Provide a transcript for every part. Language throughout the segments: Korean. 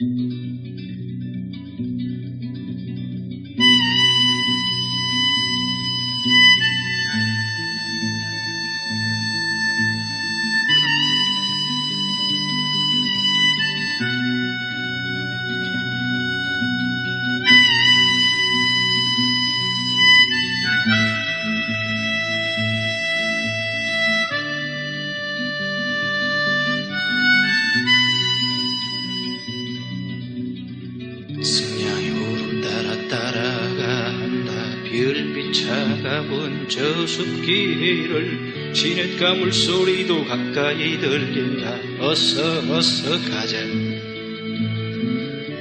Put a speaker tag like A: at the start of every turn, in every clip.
A: 승 차가운 저 숲길을 시냇가 물 소리도 가까이 들린다. 어서 어서 가자.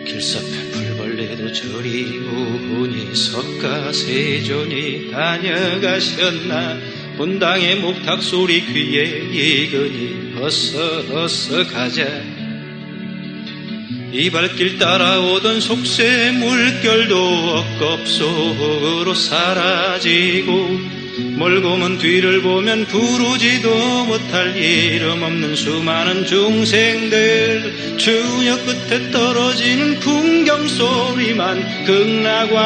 A: 길섭에 풀벌레도 저리 오니 석가세존이 다녀가셨나. 본당의 목탁 소리 귀에 익으니 어서 어서 가자 이 발길 따라오던 속새 물결도 엇겁 속으로 사라지고 멀고 먼 뒤를 보면 부르지도 못할 이름 없는 수많은 중생들 추녀 끝에 떨어지는 풍경 소리만 극락왕생하고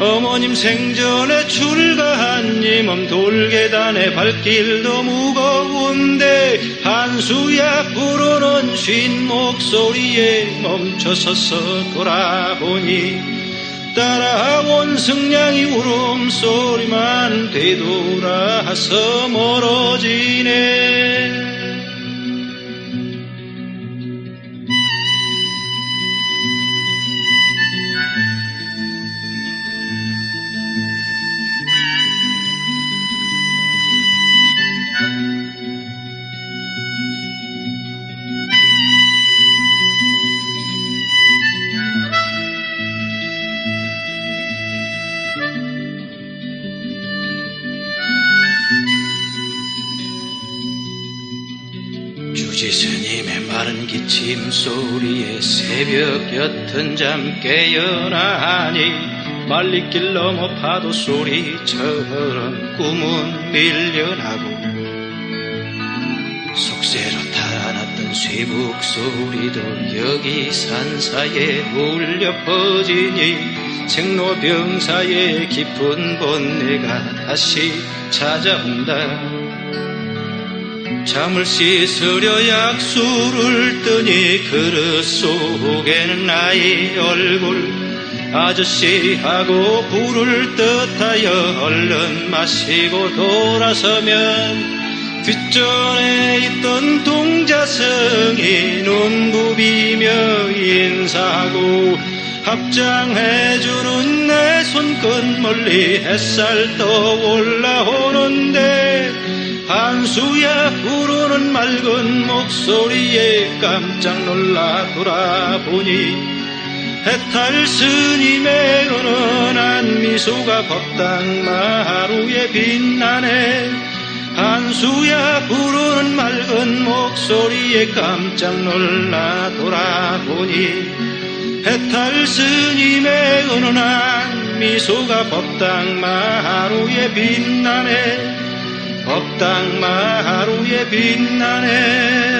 A: 어머님 생전에 출가한 이몸 돌계단의 발길도 무거운데 한수야 부르 는쉰 목소리에 멈춰서서 돌아보니 따라온 승냥이 울음소리만 되돌아서 멀어지네 주지스님의 마른 기침 소리에 새벽 옅은 잠 깨어나니 말리길 넘어 파도 소리처럼 꿈은 밀려나고 속세로 달아났던 쇠북 소리도 여기 산사에 울려 퍼지니 생로병사의 깊은 번뇌가 다시 찾아온다 잠을 씻으려 약수를 뜨니 그릇 속에는 나의 얼굴. 아저씨하고 부를 듯하여 얼른 마시고 돌아서면 뒷전에 있던 동자성이 눈 부비며 인사하고 합장해주는 내 손끝 멀리 햇살 떠올라오는데 한수야 부르는 맑은 목소리에 깜짝 놀라 돌아보니 해탈 스님의 은은한 미소가 법당 마루에 빛나네. 한수야 부르는 맑은 목소리에 깜짝 놀라 돌아보니 해탈 스님의 은은한 미소가 법당 마루에 빛나네 법당 마루에 빛나네